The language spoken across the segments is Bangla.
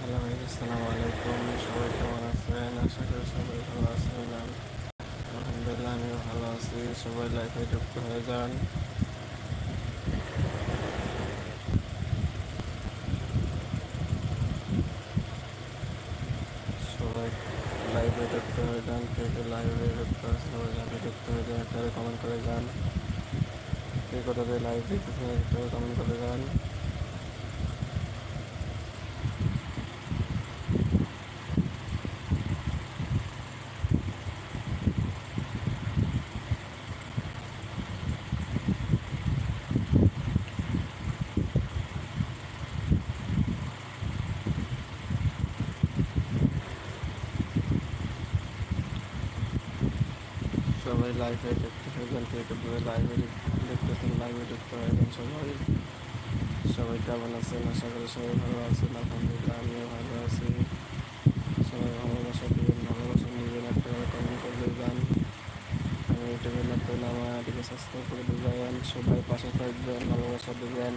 হ্যালো ভাই আসসালামু আলাইকুম। সবাই কেমন আছেন? আশা করি সবাই ভালো আছেন। আলহামদুলিল্লাহ, আমিও ভালো আছি। সবাই লাইফে যুক্ত হয়ে যান। সবাই লাইভে যুক্ত হয়ে যান। কে কে লাইভে যুক্ত আছে, সবাই লাইভে যুক্ত হয়ে যান। একটা কমেন্ট করে যান। কে কোথাতে লাইভ দেখতেছেন, একটা কমেন্ট করে যান সবাই লাইভে দেখতে থাকবেন কে কে লাইভে দেখতেছেন লাইভে দেখতে পারবেন সবাই সবাই কেমন আছেন আশা করি সবাই ভালো আছেন আলহামদুলিল্লাহ আমিও ভালো আছি সবাই ভালোবাসা দিবেন ভালোবাসা নিবেন একটা করে কমেন্ট করে যান আমি ইউটিউবে নতুন আমার এটিকে সাবস্ক্রাইব করে দেবেন সবাই পাশে থাকবেন ভালোবাসা দেবেন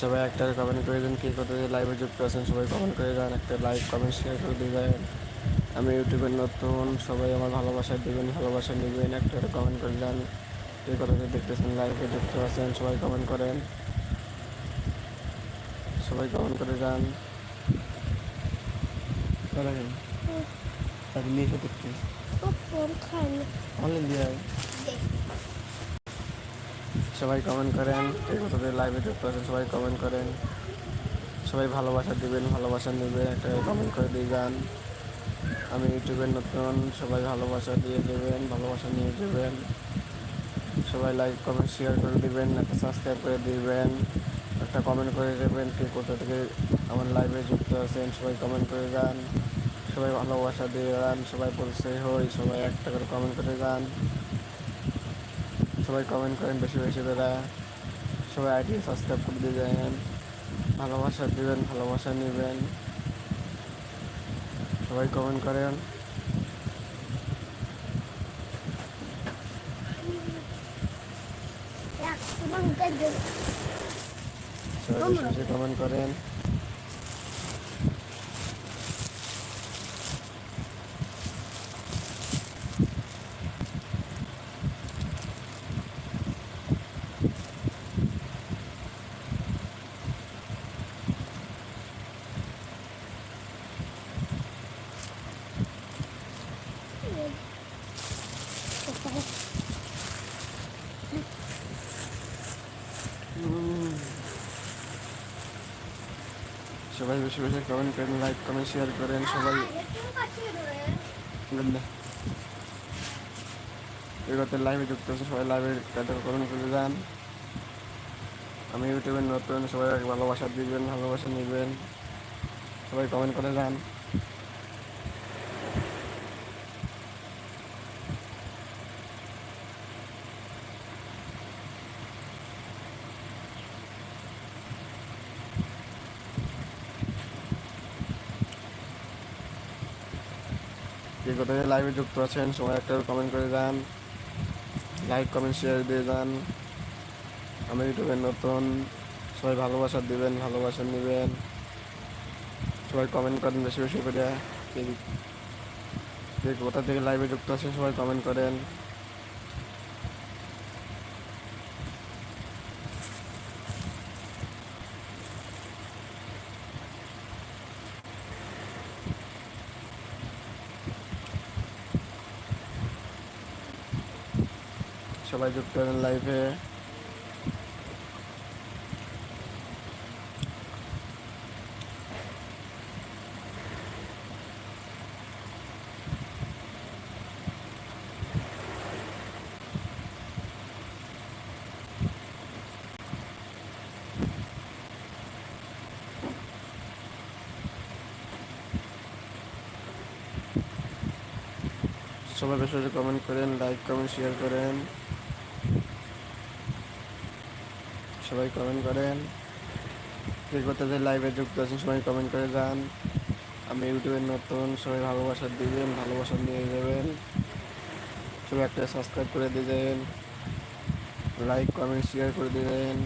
সবাই একটা কমেন্ট করে দেন কে কোথায় লাইভে যুক্ত আছেন সবাই কমেন্ট করে যান একটা লাইভ কমেন্ট শেয়ার করে দিয়ে যান আমি ইউটিউবের নতুন সবাই আমার ভালোবাসা দেবেন ভালোবাসা নেবেন একটা কমেন্ট করে যান কে কোথায় দেখতেছেন লাইভে যুক্ত আছেন সবাই কমেন্ট করেন। সবাই কমেন্ট করে যান করেন। তাকে নিয়ে দেখতে। অনলাইন দিয়ে সবাই কমেন্ট করেন। কে কোথাতে লাইভে যুক্ত আছেন, সবাই কমেন্ট করেন। সবাই ভালোবাসা দিবেন, ভালোবাসা নেবেন, একটা কমেন্ট করে দিয়ে যান। আমি ইউটিউবের নতুন, সবাই ভালোবাসা দিয়ে দেবেন, ভালোবাসা নিয়ে দেবেন সবাই লাইক কমেন্ট শেয়ার করে দিবেন, একটা সাবস্ক্রাইব করে দিবেন, একটা কমেন্ট করে দেবেন কে কোথা থেকে আমার লাইভে যুক্ত আছেন, সবাই কমেন্ট করে যান। সবাই ভালোবাসা দিয়ে যান, সবাই পরিচয় হই, সবাই একটা করে কমেন্ট করে যান। সবাই কমেন্ট করেন, বেশি বেশি করে। সবাই আইডি সাবস্ক্রাইব করে দিয়ে ভালোবাসা দিবেন, ভালোবাসা নেবেন। সবাই কমেন্ট করেন। সবাই কমেন্ট করেন সবাই বেশি বেশি কমেন্ট করেন লাইক কমেন্ট শেয়ার করেন, সবাই এগোতে লাইভে যুক্ত আছে সবাই লাইভে কমেন্ট করে যান। আমি ইউটিউবে নতুন, সবাই ভালোবাসা দিবেন, ভালোবাসা নেবেন। সবাই কমেন্ট করে যান। কে থেকে লাইভে যুক্ত আছেন, সবাই একটা কমেন্ট করে যান লাইক কমেন্ট শেয়ার দিয়ে যান। আমি ইউটিউবের নতুন, সবাই ভালোবাসা দিবেন, ভালোবাসা নেবেন। সবাই কমেন্ট করেন বেশি বেশি করে। কে কোথা থেকে লাইভে যুক্ত আছেন, সবাই কমেন্ট করেন। সবাই যুক্ত হবেন লাইভে সবাই বেশি কমেন্ট করেন লাইক কমেন্ট শেয়ার করেন। সবাই কমেন্ট করেন। কোথায় লাইভে যুক্ত আছেন, সবাই কমেন্ট করে যান। আমি ইউটিউবের নতুন, সবাই ভালোবাসা দিবেন, ভালোবাসা নিয়ে যাবেন। সবাই একটা সাবস্ক্রাইব করে দিবেন। লাইক কমেন্ট শেয়ার করে দিবেন।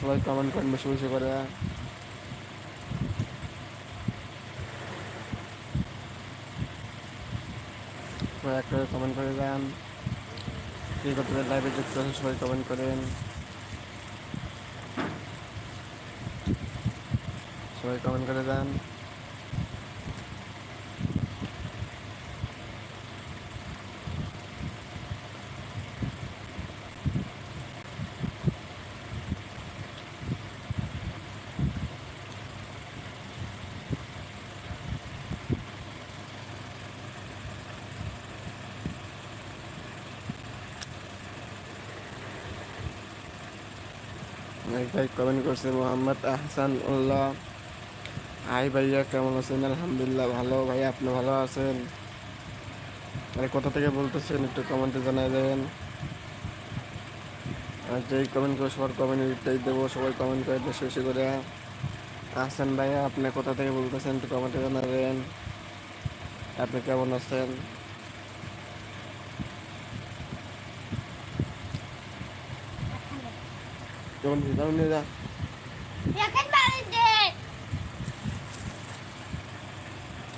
সবাই কমেন্ট করেন বেশি বেশি করে। একটা কমেন্ট করে যান। কে কোথায় লাইভে যুক্ত আছেন সবাই কমেন্ট করেন। সবাই কমেন্ট করে যান। ভাই কমেন্ট করছে, মোহাম্মদ আহসান উল্লাহ হাই ভাইয়া, কেমন আছেন? আলহামদুলিল্লাহ ভালো। ভাই আপনি ভালো আছেন? আরে, কোথা থেকে বলতেছেন? একটু কমেন্টে জানাই দেবেন আর যেই কমেন্ট করে সবার কমেন্ট রিপ্লাই দেবো, সবাই কমেন্ট করে বেশি বেশি করে। আহসান ভাইয়া, আপনি কোথা থেকে বলতেছেন? একটু কমেন্টে জানাবেন আপনি কেমন আছেন?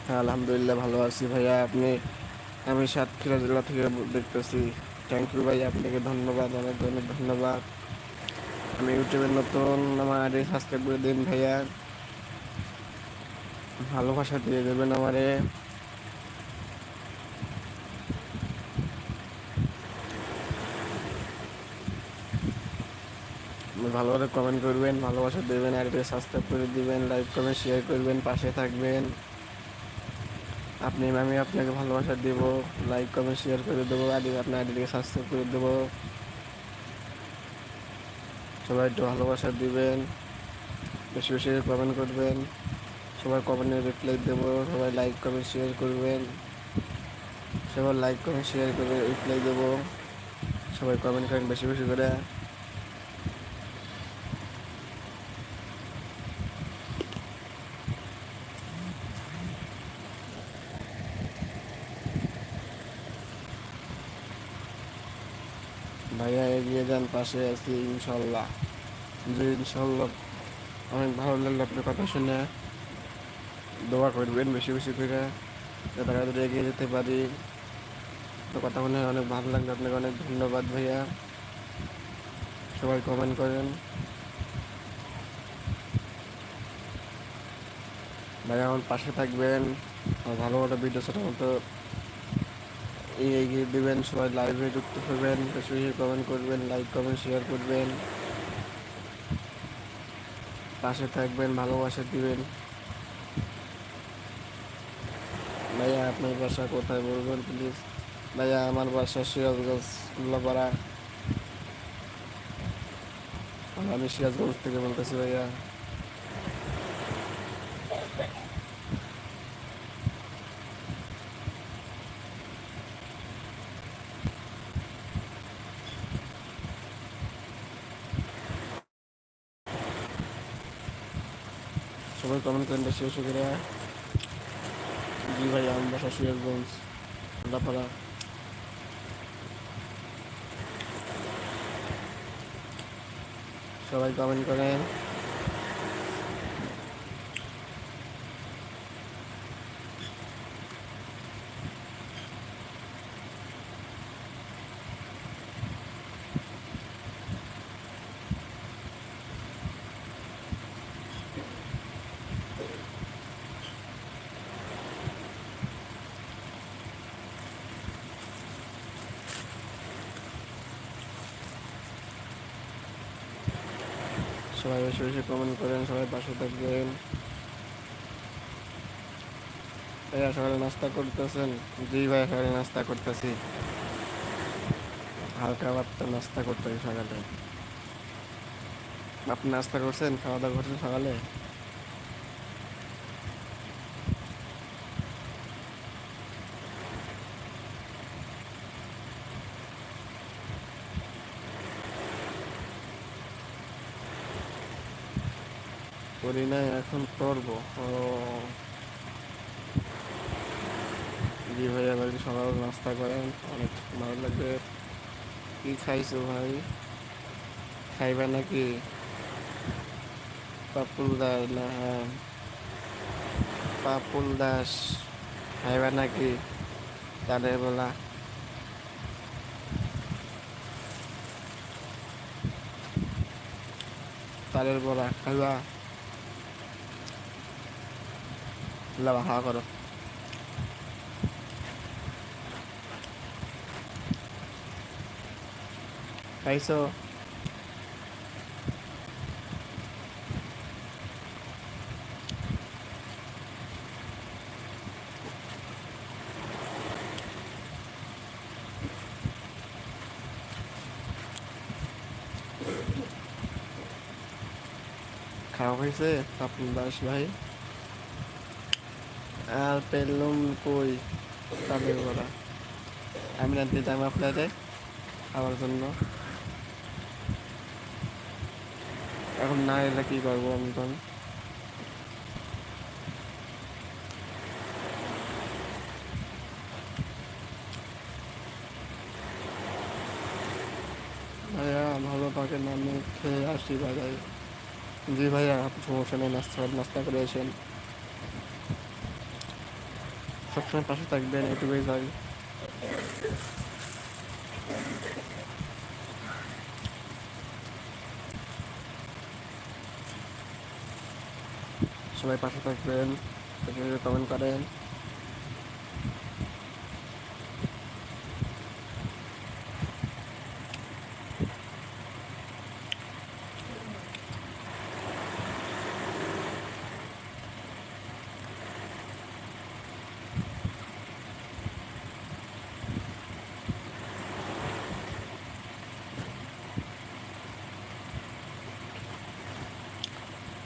হ্যাঁ আলহামদুলিল্লাহ ভালো আছি ভাইয়া। আপনি আমি সাতক্ষীরা জেলা থেকে দেখতেছি। থ্যাংক ইউ ভাই আপনাকে ধন্যবাদ অনেক অনেক ধন্যবাদ। আমি ইউটিউবে নতুন আমার আইডি সাবস্ক্রাইব করে দিন ভাইয়া। ভালোবাসা দিয়ে দেবেন আমারে। ভালো করে কমেন্ট করবেন, ভালোবাসা দেবেন, আর আইডি সাবস্ক্রাইব করে দিবেন লাইক কমেন্ট শেয়ার করবেন, পাশে থাকবেন। আপনি, আমি আপনাকে ভালোবাসা দেবো লাইক কমেন্ট শেয়ার করে দেবো, আর আপনার আইডিকে সাবস্ক্রাইব করে দেবো। সবাই একটু ভালোবাসা দিবেন, বেশি বেশি কমেন্ট করবেন সবাই কমেন্টে রিপ্লাই দেবো, সবাই লাইক কমেন্ট শেয়ার করবেন সবাই লাইক কমেন্ট শেয়ার করে রিপ্লাই দেবো, সবাই কমেন্ট করেন বেশি বেশি করে। ভাইয়া এগিয়ে যান, পাশে আছি, ইনশাল্লাহ। যে ইনশাল্লাহ। অনেক ভালো লাগল আপনার কথা শুনে। দোয়া করবেন বেশি বেশি করে, যাতে তাড়াতাড়ি এগিয়ে যেতে পারি। তো কথা বলে অনেক ভালো লাগল, আপনাকে অনেক ধন্যবাদ ভাইয়া। সবাই কমেন্ট করেন। ভাইয়া আমার পাশে থাকবেন। আর ভালো ভালো ভিডিও ছোটো মতো এগিয়ে দেবেন, সবাই লাইভে যুক্ত হবেন কমেন্ট করবেন লাইক কমেন্ট শেয়ার করবেন। পাশে থাকবেন, ভালোবাসা দিবেন। ভাইয়া, আপনার বাসা কোথায় বলবেন প্লিজ ভাইয়া, আমার বাসা সিরাজগঞ্জ উল্লাপাড়া আমি সিরাজগঞ্জ থেকে বলতেছি, ভাইয়া সবাই করে। জি ভাই আমার বাসা উল্লাপাড়া সবাই কমেন্ট করেন। সবাই বেশি বেশি কমেন্ট করেন, সবাই পাশে থাকবেন। ভাইয়া সকালে নাস্তা করতেছেন। জি ভাই সকালে নাস্তা করতেছি। হালকা ভাতটা নাস্তা করতেছি সকালে। আপনি নাস্তা করছেন, খাওয়া দাওয়া করছেন সকালে? করি নাই, এখন করব। ও। জি ভাই আবার সকাল নাস্তা করেন, অনেক ভালো লাগবে। কি খাইছো ভাই? খাইবা নাকি? পাপুল দাস, না হ্যাঁ। পাপুল দাস, খাইবা নাকি? তাদের বলা। তাদের বলা, খাইবা? লাবা হাওয়া করো। খাইছো? খাওয়া হয়েছে? পাপুল দাস ভাই? আর পেলুম কই? তাদের বলা। আমি না দিতাম আপনাদের খাওয়ার জন্য। এখন না এলে কি করব আমি তখন? ভাইয়া, ভালো থাকেন, আমি খেয়ে আসি বাজারে জি ভাইয়া, সমস্যা নেই, নাস্তা নাস্তা করে আসেন। সবসময় পাশে থাকবেন এটুকুই যাই সবাই পাশে থাকবেন কমেন্ট করেন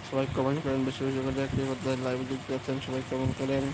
সবাই কমেন্ট করেন বেশি বেশি করে লাইভ যুক্ত আছেন সবাই কমেন্ট করেন।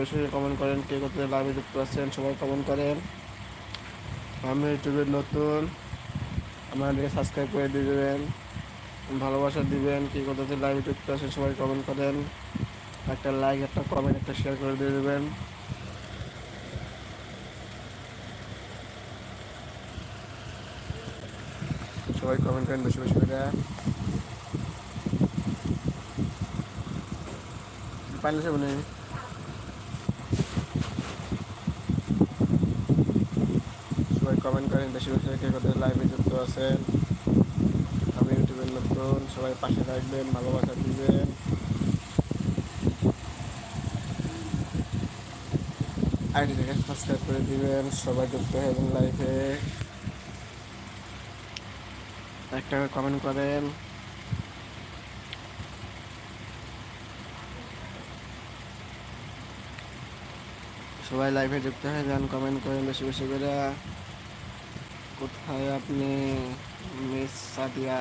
বেশি কমেন্ট করেন, কে কোথায় লাইভে যুক্ত আছেন, সবাই কমেন্ট করেন। আমি ইউটিউবের নতুন, আমাদেরকে সাবস্ক্রাইব করে দেবেন, ভালোবাসা দিবেন, কে কোথাতে লাইভে যুক্ত আছেন, সবাই কমেন্ট করেন। একটা লাইক একটা কমেন্ট একটা শেয়ার করে দিয়ে দেবেন। সবাই কমেন্ট করেন বেশি বেশি করে। পাইলে সে বলে সবাই কমেন্ট করেন বেশি বেশি কে কোথায় লাইভে যুক্ত আছেন। আমি ইউটিউবের নতুন, সবাই পাশে থাকবেন, ভালোবাসা দিবেন। আইডিটাকে সাবস্ক্রাইব করে দিবেন, সবাই যুক্ত হবেন লাইভে একটা কমেন্ট করেন। সবাই লাইভে যুক্ত হয়ে যান কমেন্ট করেন বেশি বেশি করে। কোথায় আপনি মিস সাদিয়া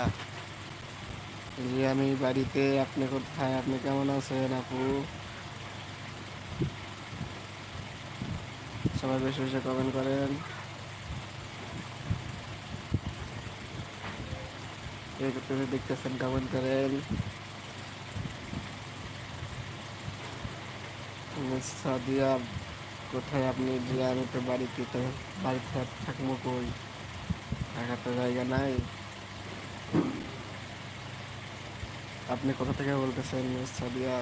জি আমি বাড়িতে, আপনি কোথায়? আপনি কেমন আছেন আপু? সবাই বেশি বেশি কমেন্ট করেন। দেখতেছেন কমেন্ট করেন। সাদিয়া কোথায় আপনি? যে আমি তো বাড়িতে বাড়িতে থাকব কই? থাকার তো জায়গা নাই। আপনি কোথা থেকে বলতেছেন, মিস সাদিয়া?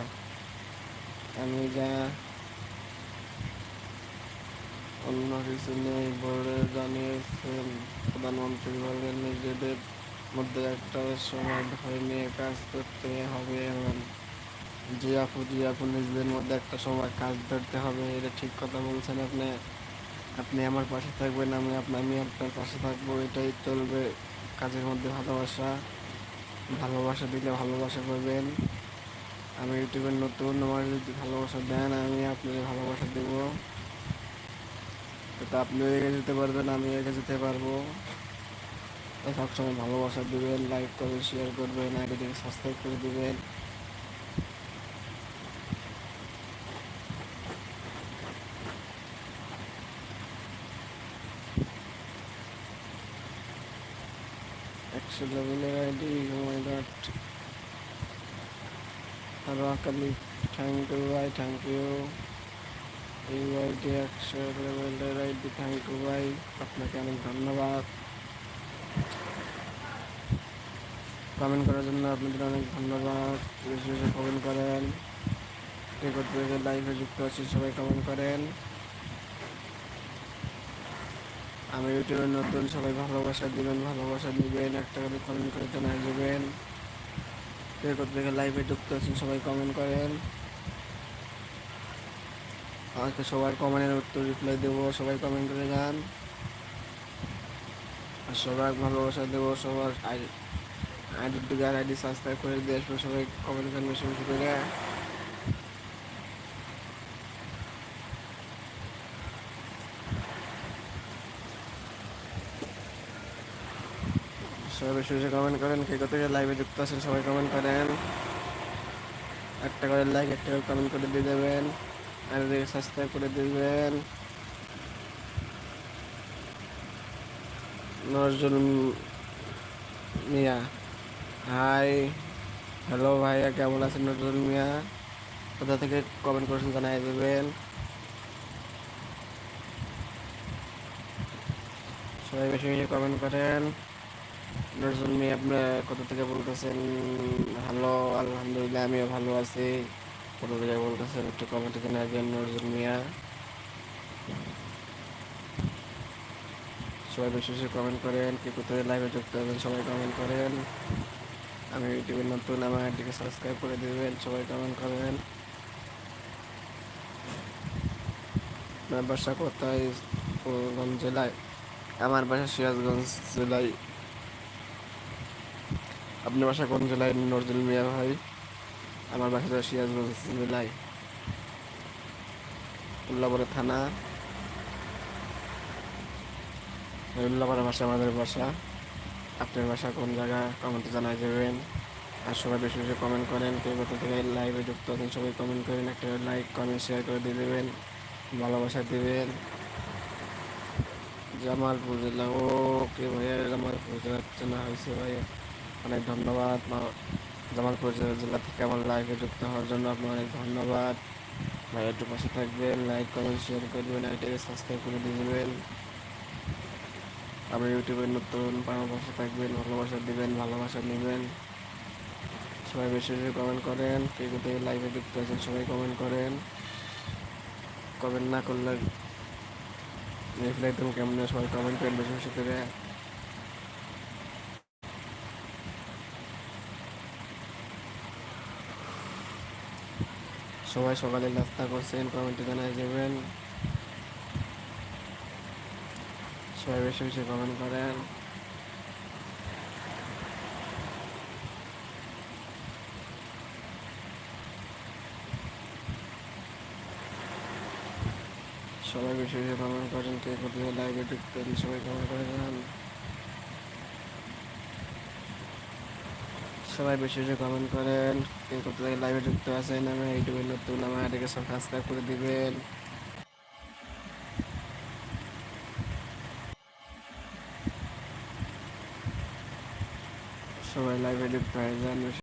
আমি যা অন্য কিছু নেই, বলে জানিয়েছেন। প্রধানমন্ত্রী বলেন নিজেদের মধ্যে একটা সময় ধরে নিয়ে কাজ করতে হবে এবং জি আপু নিজেদের মধ্যে একটা সময় কাজ ধরতে হবে, এটা ঠিক কথা বলছেন আপনি? আপনি আমার পাশে থাকবেন, আমি আপনার আমি আপনার পাশে থাকব, এটাই চলবে। কাজের মধ্যে ভালোবাসা ভালোবাসা দিলে ভালোবাসা পাবেন। আমি ইউটিউবের নতুন, আমার যদি ভালোবাসা দেন, আমি আপনাকে ভালোবাসা দেবো। তো আপনিও এগে যেতে পারবেন, আমি এগে যেতে পারব। সবসময় ভালোবাসা দেবেন লাইক করবেন শেয়ার করবেন আইডিটিকে সাবস্ক্রাইব করে দিবেন। একশো লেভেলের ID my god hello Akali thank you ভাই থ্যাংক ইউ এই আইডি একশো লেভেলের আইডি থ্যাংক ইউ ভাই আপনাকে অনেক ধন্যবাদ কমেন্ট করার জন্য আপনাদের অনেক ধন্যবাদ বেশি বেশি কমেন্ট করেন কে করতে লাইভে যুক্ত আছি সবাই কমেন্ট করেন আমি ইউটিউবে নতুন, সবাই ভালোবাসা দিবেন ভালোবাসা দিবেন, একটা করে কমেন্ট করে জানাই দেবেন। কে করতে লাইভে যুক্ত আছেন, সবাই কমেন্ট করেন। আমাকে সবার কমেন্টের উত্তর রিপ্লাই দেবো, সবাই কমেন্ট করে যান। আর সবার ভালোবাসা দেবো, সবার আইডি টুগার আইডি সাবস্ক্রাইব করে দিয়ে আসব, সবাই কমেন্ট করেন বেশি বেশি করে সবাই বেশি বেশি কমেন্ট করেন, কে কত লাইভে যুক্ত আছেন সবাই কমেন্ট করেন। একটা করে লাইক একটা করে কমেন্ট করে দিয়ে দেবেন আর সাবস্ক্রাইব করে দিবেন। নজরুল মিয়া হাই হ্যালো ভাইয়া, কেমন আছেন নজরুল মিয়া? কোথা থেকে কমেন্ট করেছেন জানাই দেবেন। সবাই বেশি বেশি কমেন্ট করেন। নজরুল মিয়া আপনি কোথা থেকে বলতেছেন? ভালো, আলহামদুলিল্লাহ আমিও ভালো আছি। কোথা থেকে বলতেছেন? একটু কমেন্টে জানাবেন নজরুল মিয়া সবাই বেশি বেশি কমেন্ট করেন, কে কোথায় লাইভে যুক্ত হবেন সবাই কমেন্ট করেন। আমি ইউটিউবে নতুন, আমার আইডিকে সাবস্ক্রাইব করে দেবেন, সবাই কমেন্ট করেন। আপনার বাসা কোথায়? কোন জেলায়? আমার বাসা সিরাজগঞ্জ জেলায়। আপনার বাসা কোন জেলায়? নজরুল মিয়া ভাই। আমার বাসা সিরাজগঞ্জ জেলায়। উল্লাপরে থানা। উল্লাপাড়া ভাষা আমাদের বাসা। আপনার বাসা কোন জায়গা? কমেন্টে জানাই দেবেন। আর সবাই বেশি বেশি কমেন্ট করেন। কেউ কোথা থেকে লাইভে যুক্ত আছেন সবাই কমেন্ট করেন। একটা লাইক কমেন্ট শেয়ার করে দিয়ে দেবেন। ভালোবাসা দিবেন। জামালপুর জেলা। ও, কে ভাইয়া, জামালপুর জেলা হয়েছে ভাইয়া। অনেক ধন্যবাদ। জামালপুর জেলা থেকে আমার লাইভে যুক্ত হওয়ার জন্য আপনার অনেক ধন্যবাদ। ভাই, একটু পাশে থাকবেন লাইক কমেন্ট শেয়ার করে দেবেন আইটিকে সাবস্ক্রাইব করে দিয়ে দেবেন। আমি ইউটিউবে নতুন আমার পাশে থাকবেন, ভালোবাসা দিবেন, ভালোবাসা নেবেন। সবাই বেশি বেশি কমেন্ট করেন, কে কোথায় লাইভে যুক্ত আছেন সবাই কমেন্ট করেন। কমেন্ট না করলে রিপ্লাই দেবো কেমন সবাই কমেন্ট করেন বেশি বেশি করে। সবাই সকালে নাস্তা করছেন কমেন্টে জানাই দেবেন সবাই বেশি বেশি কমেন্ট করেন। সবাই বেশি বেশি কমেন্ট করেন, কে কোথায় লাইভে ঢুকতেন সবাই কমেন্ট করে জানান। সবাই বেশি বেশি কমেন্ট করেন কে কোথায় লাইভে যুক্ত আছেন আমি ইউটিউবে নতুন, আমার এটাকে সব সাবস্ক্রাইব করে দিবেন। সবাই লাইভে যুক্ত হয়ে যান, বেশি